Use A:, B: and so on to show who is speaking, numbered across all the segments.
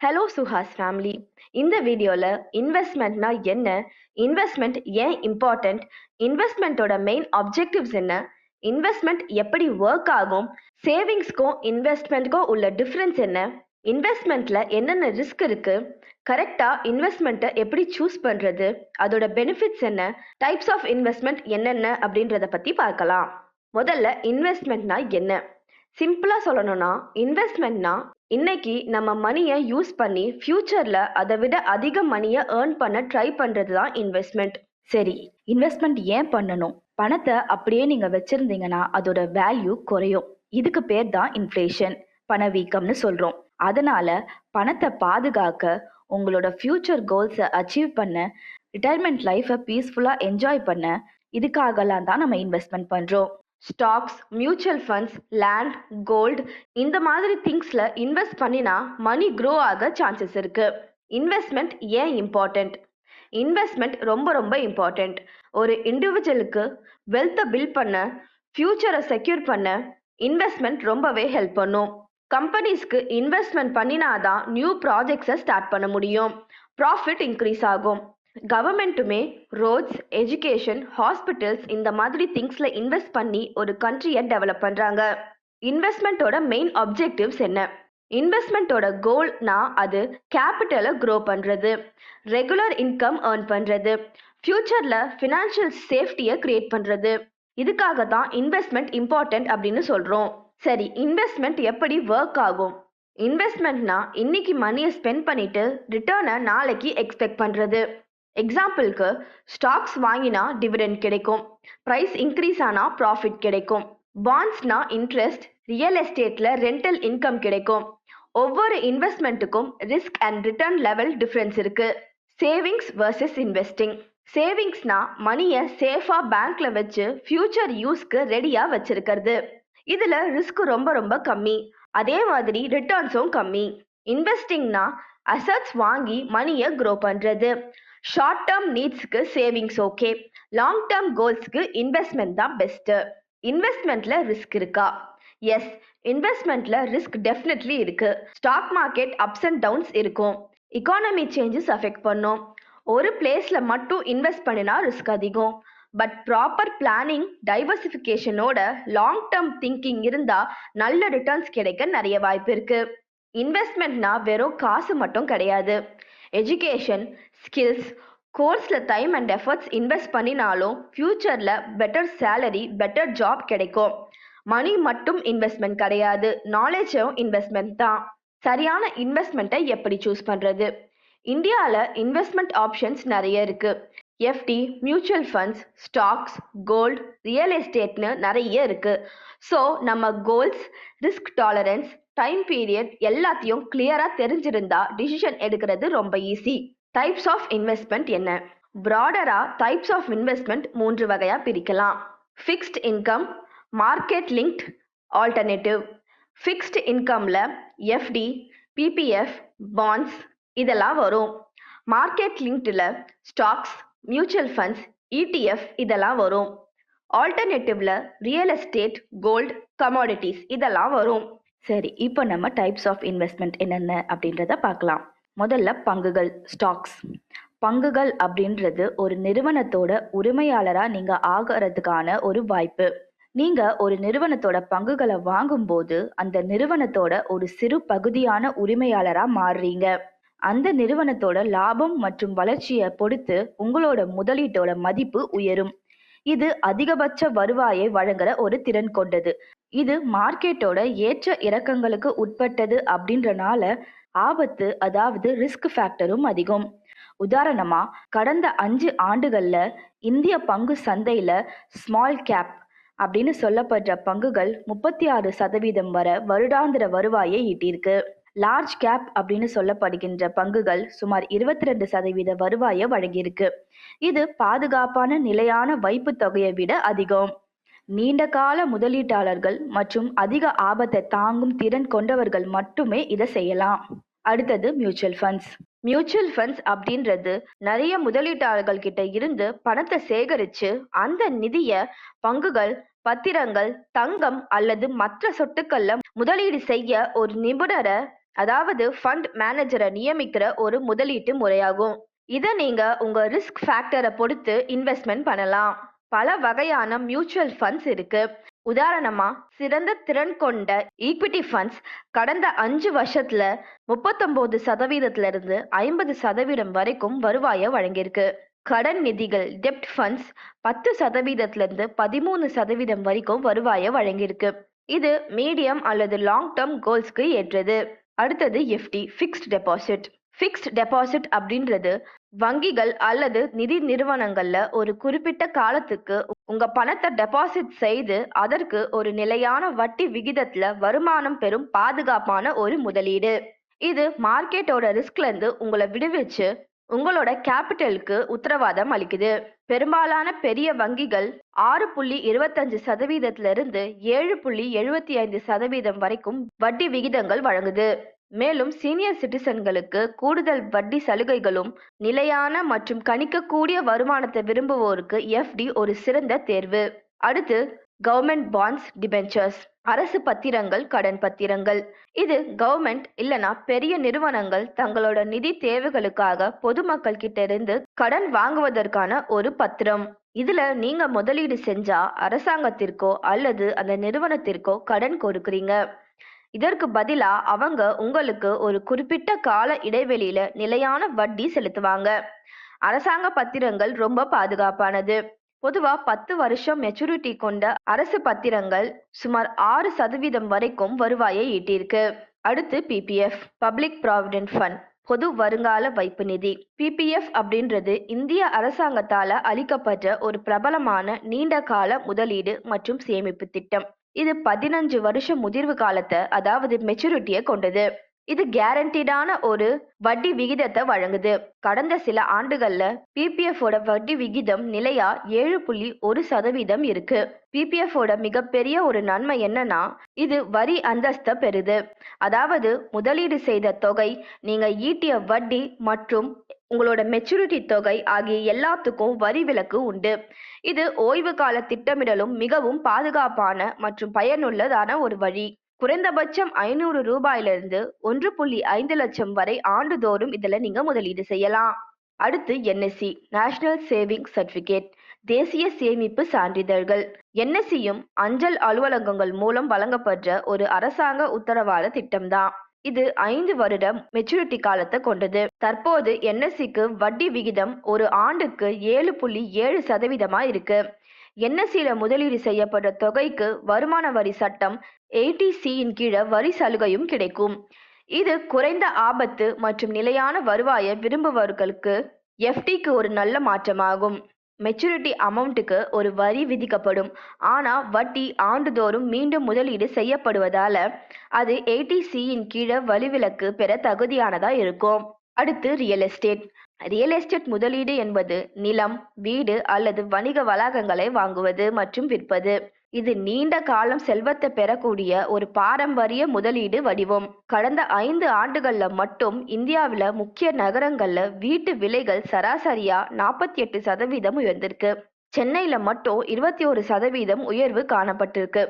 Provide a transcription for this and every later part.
A: Hello Suhas family இந்த வீடியோவில் இன்வெஸ்ட்மெண்ட்னா என்ன? இன்வெஸ்ட்மெண்ட் ஏன் இம்பார்ட்டண்ட் இன்வெஸ்ட்மெண்ட்டோட மெயின் ஆப்ஜெக்டிவ்ஸ் என்ன? இன்வெஸ்ட்மெண்ட் எப்படி ஒர்க் ஆகும்? சேவிங்ஸ்க்கும் இன்வெஸ்ட்மெண்ட்க்கும் உள்ள டிஃப்ரென்ஸ் என்ன? இன்வெஸ்ட்மெண்ட்ல என்னென்ன ரிஸ்க் இருக்கு? கரெக்டாக இன்வெஸ்ட்மெண்ட்டை எப்படி சூஸ் பண்ணுறது அதோட பெனிஃபிட்ஸ் என்ன? டைப்ஸ் ஆஃப் இன்வெஸ்ட்மெண்ட் என்னென்ன? அப்படின்றத பற்றி பார்க்கலாம். முதல்ல இன்வெஸ்ட்மெண்ட்னா என்ன? சிம்பிளாக சொல்லணும்னா இன்வெஸ்ட்மெண்ட்னா இன்னைக்கு நம்ம மணியை யூஸ் பண்ணி ஃபியூச்சர்ல அதை விட அதிக மணியை ஏர்ன் பண்ண ட்ரை பண்றது தான் இன்வெஸ்ட்மெண்ட்
B: சரி இன்வெஸ்ட்மெண்ட் ஏன் பண்ணணும்? பணத்தை அப்படியே நீங்க வச்சிருந்தீங்கன்னா அதோட வேல்யூ குறையும். இதுக்கு பேர் தான் இன்ஃப்ளேஷன் பணவீக்கம்னு சொல்றோம். அதனால பணத்தை பாதுகாக்க உங்களோட ஃபியூச்சர் கோல்ஸை அச்சீவ் பண்ண ரிட்டையர்மெண்ட் லைஃப்பை பீஸ்ஃபுல்லாக என்ஜாய் பண்ண இதுக்காகலாம் தான் நம்ம இன்வெஸ்ட்மெண்ட் பண்ணுறோம்
A: stocks mutual funds land gold இந்த மாதிரி திங்ஸில் இன்வெஸ்ட் பண்ணினா மணி க்ரோ ஆக சான்சஸ் இருக்குது இன்வெஸ்ட்மெண்ட் ஏன் இம்பார்ட்டண்ட் இன்வெஸ்ட்மெண்ட் ரொம்ப ரொம்ப இம்பார்ட்டண்ட் ஒரு இண்டிவிஜுவலுக்கு வெல்த்தை பில்ட் பண்ண ஃப்யூச்சரை செக்யூர் பண்ண இன்வெஸ்ட்மெண்ட் ரொம்பவே ஹெல்ப் பண்ணும். கம்பெனிஸ்க்கு இன்வெஸ்ட்மெண்ட் பண்ணினாதான் நியூ ப்ராஜெக்ட்ஸை ஸ்டார்ட் பண்ண முடியும். ப்ராஃபிட் இன்க்ரீஸ் ஆகும். கவர்மெண்ட்டுமே ரோட்ஸ் எஜுகேஷன் ஹாஸ்பிட்டல்ஸ் இந்த மாதிரி திங்ஸில் இன்வெஸ்ட் பண்ணி ஒரு கண்ட்ரியை டெவலப் பண்ணுறாங்க இன்வெஸ்ட்மெண்ட்டோட மெயின் ஆப்ஜெக்டிவ்ஸ் என்ன? இன்வெஸ்ட்மெண்ட்டோட கோல்னா அது கேபிட்டலை க்ரோ பண்ணுறது ரெகுலர் இன்கம் ஏர்ன் பண்ணுறது ஃப்யூச்சரில் ஃபினான்ஷியல் சேஃப்டியை க்ரியேட் பண்ணுறது இதுக்காக தான் இன்வெஸ்ட்மெண்ட் இம்பார்ட்டன்ட் அப்படின்னு சொல்கிறோம் சரி இன்வெஸ்ட்மெண்ட் எப்படி ஒர்க் ஆகும்? இன்வெஸ்ட்மெண்ட்னா இன்னைக்கு மணியை ஸ்பெண்ட் பண்ணிட்டு ரிட்டர்னை நாளைக்கு எக்ஸ்பெக்ட் பண்ணுறது எக்ஸாம்பிளுக்கு ஸ்டாக்ஸ் வாங்கினா டிவிடெண்ட் கிடைக்கும். ப்ரைஸ் இன்க்ரீஸ் ஆனால் ப்ராஃபிட் கிடைக்கும். பாண்ட்ஸ்னா இன்ட்ரெஸ்ட் ரியல் எஸ்டேட்டில் ரெண்டல் இன்கம் கிடைக்கும். ஒவ்வொரு இன்வெஸ்ட்மெண்ட்டுக்கும் risk and return level difference இருக்கு. சேவிங்ஸ் வர்சஸ் இன்வெஸ்டிங் சேவிங்ஸ்னா மணியை சேஃபாக பேங்க்ல வச்சு ஃபியூச்சர் யூஸ்க்கு ரெடியாக வச்சிருக்கிறது. இதுல ரிஸ்க் ரொம்ப ரொம்ப கம்மி. அதே மாதிரி ரிட்டர்ன்ஸும் கம்மி. இன்வெஸ்டிங்னா அசட்ஸ் வாங்கி மணியை க்ரோ பண்றது. ஷார்ட் டேர்ம் நீட்ஸ்க்கு சேவிங்ஸ் ஓகே லாங் டேர்ம் கோல்ஸ்க்கு இன்வெஸ்ட்மெண்ட் தான் பெஸ்ட்டு இன்வெஸ்ட்மெண்ட்ல ரிஸ்க் இருக்கா? எஸ் இன்வெஸ்ட்மெண்ட்ல ரிஸ்க் டெஃபினெட்லி இருக்கு. Stock market ups and downs இருக்கும். இக்கானமி சேஞ்சஸ் அஃபெக்ட் பண்ணும். ஒரு பிளேஸ்ல மட்டும் இன்வெஸ்ட் பண்ணினா ரிஸ்க் அதிகம். பட் ப்ராப்பர் பிளானிங் டைவர்சிஃபிகேஷனோட லாங் டேர்ம் திங்கிங் இருந்தா நல்ல ரிட்டர்ன்ஸ் கிடைக்க நிறைய வாய்ப்பு இருக்கு. இன்வெஸ்ட்மெண்ட்னா வெறும் காசு மட்டும் கிடையாது. எஜுகேஷன் ஸ்கில்ஸ் கோர்ஸில் டைம் அண்ட் எஃபர்ட்ஸ் இன்வெஸ்ட் பண்ணினாலும் ஃப்யூச்சரில் பெட்டர் சேலரி பெட்டர் ஜாப் கிடைக்கும். மணி மட்டும் இன்வெஸ்ட்மெண்ட் கிடையாது. நாலேஜும் இன்வெஸ்ட்மெண்ட் தான். சரியான இன்வெஸ்ட்மெண்ட்டை எப்படி சூஸ் பண்ணுறது இந்தியாவில் இன்வெஸ்ட்மெண்ட் ஆப்ஷன்ஸ் நிறைய இருக்குது FD mutual funds stocks gold real எஸ்டேட்னு நிறைய இருக்குது ஸோ நம்ம goals risk tolerance time period எல்லாத்தையும் கிளியராக தெரிஞ்சிருந்தா டிசிஷன் எடுக்கிறது ரொம்ப ஈஸி டைப்ஸ் ஆஃப் இன்வெஸ்ட்மெண்ட் என்ன? ப்ராடரா டைப்ஸ் ஆஃப் இன்வெஸ்ட்மெண்ட் மூன்று வகையாக பிரிக்கலாம். Fixed income market linked alternative fixed இன்கம்ல FD PPF bonds இதெல்லாம் வரும். மார்க்கெட் லிங்க்டில் ஸ்டாக்ஸ் மியூச்சுவல் ஃபண்ட்ஸ் இடிஎஃப் இதெல்லாம் வரும். ஆல்டர்னேட்டிவ்ல ரியல் எஸ்டேட் கோல்ட் கமாடிட்டிஸ் இதெல்லாம் வரும்.
B: சரி இப்போ நம்ம டைப்ஸ் ஆஃப் இன்வெஸ்ட்மெண்ட் என்னென்ன அப்படின்றத பார்க்கலாம். முதல்ல பங்குகள் ஸ்டாக்ஸ் பங்குகள் அப்படின்றது ஒரு நிறுவனத்தோட உரிமையாளராக நீங்கள் ஆகிறதுக்கான ஒரு வாய்ப்பு. நீங்கள் ஒரு நிறுவனத்தோட பங்குகளை வாங்கும்போது அந்த நிறுவனத்தோட ஒரு சிறு பகுதியான உரிமையாளராக மாறுறீங்க. அந்த நிறுவனத்தோட லாபம் மற்றும் வளர்ச்சியை பொறுத்து உங்களோட முதலீட்டோட மதிப்பு உயரும். இது அதிகபட்ச வருவாயை வழங்குற ஒரு திறன் கொண்டது. இது மார்க்கெட்டோட ஏற்ற இறக்கங்களுக்கு உட்பட்டது அப்படின்றனால ஆபத்து அதாவது ரிஸ்க் ஃபேக்டரும் அதிகம். உதாரணமா கடந்த அஞ்சு ஆண்டுகள்ல இந்திய பங்கு சந்தையில ஸ்மால் கேப் அப்படின்னு சொல்லப்படுற பங்குகள் முப்பத்தி ஆறு சதவீதம் வர வருடாந்திர வருவாயை ஈட்டியிருக்கு. லார்ஜ் கேப் அப்படின்னு சொல்லப்படுகின்ற பங்குகள் சுமார் இருபத்தி ரெண்டு சதவீத வருவாயை வழங்கியிருக்கு. இது பாதுகாப்பான நிலையான வைப்பு தொகையை விட அதிகம். நீண்ட கால முதலீட்டாளர்கள் மற்றும் அதிக ஆபத்தை தாங்கும் திறன் கொண்டவர்கள் மட்டுமே இதை செய்யலாம். அடுத்தது மியூச்சுவல் ஃபண்ட்ஸ்
A: மியூச்சுவல் ஃபண்ட்ஸ் அப்படின்றது நிறைய முதலீட்டாளர்கள் கிட்ட இருந்து பணத்தை சேகரிச்சு அந்த நிதிய பங்குகள் பத்திரங்கள் தங்கம் அல்லது மற்ற சொத்துக்கள்ல முதலீடு செய்ய ஒரு நிபுணரை அதாவது ஃபண்ட் மேனேஜரை நியமிக்கிற ஒரு முதலீட்டு முறையாகும். இதை நீங்க உங்க ரிஸ்க் ஃபேக்டரை பொறுத்து இன்வெஸ்ட்மெண்ட் பண்ணலாம். பல வகையான மியூச்சுவல் ஃபண்ட்ஸ் இருக்கு. உதாரணமா சிறந்த திறன் கொண்ட ஈக்விட்டி ஃபண்ட்ஸ் கடந்த அஞ்சு வருஷத்துல முப்பத்தொன்பது சதவீதத்துல இருந்து ஐம்பது சதவீதம் வரைக்கும் வருவாயை வழங்கியிருக்கு. கடன் நிதிகள் டெப்ட் ஃபண்ட்ஸ் பத்து சதவீதத்துல இருந்து பதிமூணு சதவீதம் வரைக்கும் வருவாயை வழங்கியிருக்கு. இது மீடியம் அல்லது லாங் டேர்ம் கோல்ஸ்க்கு ஏற்றது. அடுத்தது FD fixed deposit fixed deposit அப்படின்றது வங்கிகள் அல்லது நிதி நிறுவனங்கள்ல ஒரு குறிப்பிட்ட காலத்துக்கு உங்க பணத்தை டெபாசிட் செய்து அதற்கு ஒரு நிலையான வட்டி விகிதத்துல வருமானம் பெறும் பாதுகாப்பான ஒரு முதலீடு. இது மார்க்கெட்டோட ரிஸ்க்ல இருந்து உங்களை விடுவிச்சு உங்களோட கேபிட்டலுக்கு உத்தரவாதம் அளிக்குது. பெரும்பாலான பெரிய வங்கிகள் ஆறு புள்ளி இருபத்தஞ்சு சதவீதத்திலிருந்து ஏழு புள்ளி எழுபத்தி ஐந்து சதவீதம் வரைக்கும் வட்டி விகிதங்கள் வழங்குது. மேலும் சீனியர் சிட்டிசன்களுக்கு கூடுதல் வட்டி சலுகைகளும் நிலையான மற்றும் கணிக்கக்கூடிய வருமானத்தை விரும்புவோருக்கு எஃப்டி ஒரு சிறந்த தேர்வு. அடுத்து கவர்மெண்ட் பாண்ட்ஸ் டிபென்ச்சர்ஸ் அரசு பத்திரங்கள் கடன் பத்திரங்கள். இது கவர்மெண்ட் இல்லனா பெரிய நிறுவனங்கள் தங்களோட நிதி தேவைகளுக்காக பொதுமக்கள் கிட்ட இருந்து கடன் வாங்குவதற்கான ஒரு பத்திரம். இதுல நீங்க முதலீடு செஞ்சா அரசாங்கத்திற்கோ அல்லது அந்த நிறுவனத்திற்கோ கடன் கொடுக்குறீங்க. இதற்கு பதிலா அவங்க உங்களுக்கு ஒரு குறிப்பிட்ட கால இடைவெளியில நிலையான வட்டி செலுத்துவாங்க. அரசாங்க பத்திரங்கள் ரொம்ப பாதுகாப்பானது. பொதுவா பத்து வருஷம் மெச்சூரிட்டி கொண்ட அரசு பத்திரங்கள் சுமார் ஆறு சதவீதம் வரைக்கும் வருவாயை ஈட்டியிருக்கு. அடுத்து பிபிஎஃப் பப்ளிக் ப்ராவிடென்ட் ஃபண்ட் பொது வருங்கால வைப்பு நிதி. பிபிஎஃப் அப்படின்றது இந்திய அரசாங்கத்தால அளிக்கப்பட்ட ஒரு பிரபலமான நீண்ட கால முதலீடு மற்றும் சேமிப்பு திட்டம். இது பதினஞ்சு வருஷம் முதிர்வு காலத்தை அதாவது மெச்சூரிட்டியை கொண்டது. இது கேரண்டீடான ஒரு வட்டி விகிதத்தை வழங்குது. கடந்த சில ஆண்டுகள்ல பிபிஎஃப் ஓட வட்டி விகிதம் நிலையா ஏழு புள்ளி ஒரு சதவீதம் இருக்கு. பிபிஎஃப் ஓட மிகப்பெரிய ஒரு நன்மை என்னன்னா இது வரி அந்தஸ்தை பெறுது. அதாவது முதலீடு செய்த தொகை நீங்க ஈட்டிய வட்டி மற்றும் உங்களோட மெச்சூரிட்டி தொகை ஆகிய எல்லாத்துக்கும் வரி விலக்கு உண்டு. இது ஓய்வு கால திட்டமிடலும் மிகவும் பாதுகாப்பான மற்றும் பயனுள்ளதான ஒரு வழி. குறைந்தபட்சம் ஐநூறு ரூபாயிலிருந்து ஒன்று புள்ளி ஐந்து லட்சம் வரை ஆண்டுதோறும் இதில் நீங்க முதலீடு செய்யலாம். அடுத்து என்எஸ்சி நேஷனல் சேவிங் சர்டிபிகேட் தேசிய சேமிப்பு சான்றிதழ்கள். என்எஸ்சியும் அஞ்சல் அலுவலகங்கள் மூலம் வழங்கப்படுற ஒரு அரசாங்க உத்தரவாத திட்டம்தான். இது ஐந்து வருடம் மெச்சூரிட்டி காலத்தை கொண்டது. தற்போது என்எஸ்சிக்கு வட்டி விகிதம் ஒரு ஆண்டுக்கு ஏழு புள்ளி ஏழு சதவீதமா இருக்கு. என்எஸ்சியில முதலீடு செய்யப்பட்ட தொகைக்கு வருமான வரி சட்டம் எயிட்டிசியின் கீழே வரி சலுகையும் கிடைக்கும். இது குறைந்த ஆபத்து மற்றும் நிலையான வருவாயை விரும்புபவர்களுக்கு எஃப்டிக்கு ஒரு நல்ல மாற்றமாகும். மெச்சூரிட்டி அமௌண்ட்டுக்கு ஒரு வரி விதிக்கப்படும். ஆனால் வட்டி ஆண்டுதோறும் மீண்டும் முதலீடு செய்யப்படுவதால் அது ஏடிசியின் கீழே வழிவிலக்கு பெற தகுதியானதாக இருக்கும். அடுத்து ரியல் எஸ்டேட் ரியல் எஸ்டேட் முதலீடு என்பது நிலம் வீடு அல்லது வணிக வளாகங்களை வாங்குவது மற்றும் விற்பது. இது நீண்ட காலம் செல்வத்தை பெறக்கூடிய ஒரு பாரம்பரிய முதலீடு வடிவம். கடந்த ஐந்து ஆண்டுகள்ல மட்டும் இந்தியாவில் முக்கிய நகரங்கள்ல வீட்டு விலைகள் சராசரியா நாற்பத்தி எட்டு சதவீதம் உயர்ந்திருக்கு. சென்னையில மட்டும் இருபத்தி ஒரு சதவீதம் உயர்வு காணப்பட்டிருக்கு.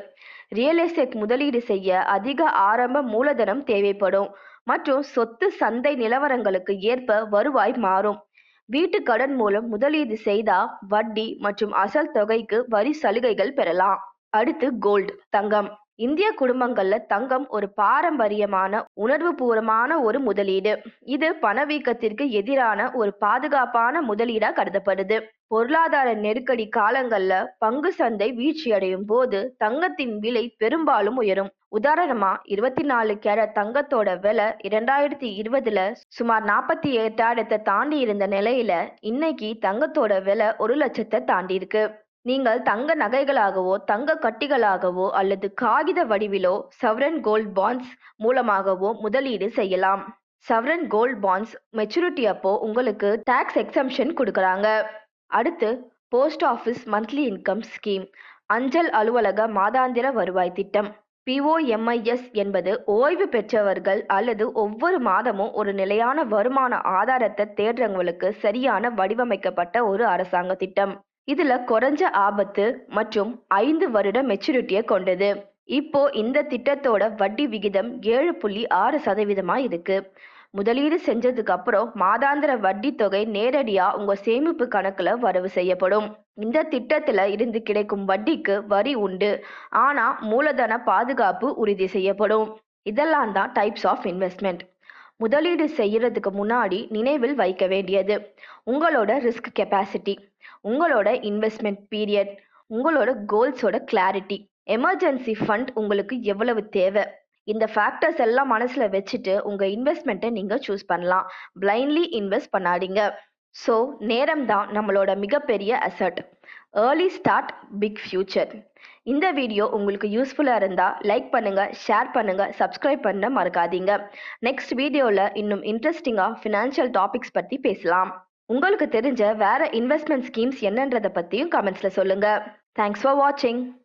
A: ரியல் எஸ்டேட் முதலீடு செய்ய அதிக ஆரம்ப மூலதனம் தேவைப்படும். மற்றும் சொத்து சந்தை நிலவரங்களுக்கு ஏற்ப வருவாய் மாறும். வீட்டு கடன் மூலம் முதலீடு செய்தா வட்டி மற்றும் அசல் தொகைக்கு வரி சலுகைகள் பெறலாம். அடுத்து கோல்டு தங்கம். இந்திய குடும்பங்கள்ல தங்கம் ஒரு பாரம்பரியமான உணர்வுபூர்வமான ஒரு முதலீடு. இது பணவீக்கத்திற்கு எதிரான ஒரு பாதுகாப்பான முதலீடா கருதப்படுது. பொருளாதார நெருக்கடி காலங்கள்ல பங்கு சந்தை வீழ்ச்சியடையும் போது தங்கத்தின் விலை பெரும்பாலும் உயரும். உதாரணமா இருபத்தி நாலு கேரட் தங்கத்தோட விலை இரண்டாயிரத்தி இருபதுல சுமார் நாற்பத்தி எட்டாயிரத்தை தாண்டி இருந்த நிலையில இன்னைக்கு தங்கத்தோட விலை ஒரு லட்சத்தை தாண்டி இருக்கு. நீங்கள் தங்க நகைகளாகவோ தங்க கட்டிகளாகவோ அல்லது காகித வடிவிலோ சவரன் கோல்ட் பாண்ட்ஸ் மூலமாகவோ முதலீடு செய்யலாம். சவரன் கோல்ட் பாண்ட்ஸ் மெச்சூரிட்டி அப்போ உங்களுக்கு டாக்ஸ் எக்ஸம்ஷன் கொடுக்குறாங்க. அடுத்து post office monthly income scheme அஞ்சல் அலுவலக மாதாந்திர வருவாய் திட்டம். பிஓஎம்ஐஎஸ் என்பது ஓய்வு பெற்றவர்கள் அல்லது ஒவ்வொரு மாதமும் ஒரு நிலையான வருமான ஆதாரத்தை தேடுறவங்களுக்கு சரியான வடிவமைக்கப்பட்ட ஒரு அரசாங்க திட்டம். இதுல குறைஞ்ச ஆபத்து மற்றும் ஐந்து வருட மெச்சூரிட்டியை கொண்டது. இப்போ இந்த திட்டத்தோட வட்டி விகிதம் ஏழு புள்ளி ஆறு சதவீதமா இருக்கு. முதலீடு செஞ்சதுக்கு அப்புறம் மாதாந்திர வட்டி தொகை நேரடியா உங்க சேமிப்பு கணக்குல வரவு செய்யப்படும். இந்த திட்டத்துல இருந்து கிடைக்கும் வட்டிக்கு வரி உண்டு. ஆனா மூலதன பாதுகாப்பு உறுதி செய்யப்படும். இதெல்லாம் தான் டைப்ஸ் ஆஃப் இன்வெஸ்ட்மெண்ட் முதலீடு செய்யறதுக்கு முன்னாடி நினைவில் வைக்க வேண்டியது. உங்களோட ரிஸ்க் கெப்பாசிட்டி உங்களோட இன்வெஸ்ட்மெண்ட் பீரியட் உங்களோட கோல்ஸோட கிளாரிட்டி எமர்ஜென்சி ஃபண்ட் உங்களுக்கு எவ்வளவு தேவை? இந்த ஃபேக்டர்ஸ் எல்லாம் மனசில் வச்சுட்டு உங்கள் இன்வெஸ்ட்மெண்ட்டை நீங்கள் சூஸ் பண்ணலாம். பிளைண்ட்லி இன்வெஸ்ட் பண்ணாதீங்க. ஸோ நேரம் தான் நம்மளோட மிகப்பெரிய asset early start big future இந்த வீடியோ உங்களுக்கு யூஸ்ஃபுல்லாக இருந்தால் லைக் பண்ணுங்கள் ஷேர் பண்ணுங்கள் சப்ஸ்கிரைப் பண்ண மறக்காதீங்க. நெக்ஸ்ட் வீடியோவில் இன்னும் இன்ட்ரெஸ்டிங்காக ஃபினான்ஷியல் டாபிக்ஸ் பற்றி பேசலாம். உங்களுக்கு தெரிஞ்ச வேற இன்வெஸ்ட்மெண்ட் ஸ்கீம்ஸ் என்னன்றதை பற்றியும் கமெண்ட்ஸில் சொல்லுங்கள் தேங்க்ஸ் ஃபார் வாட்சிங்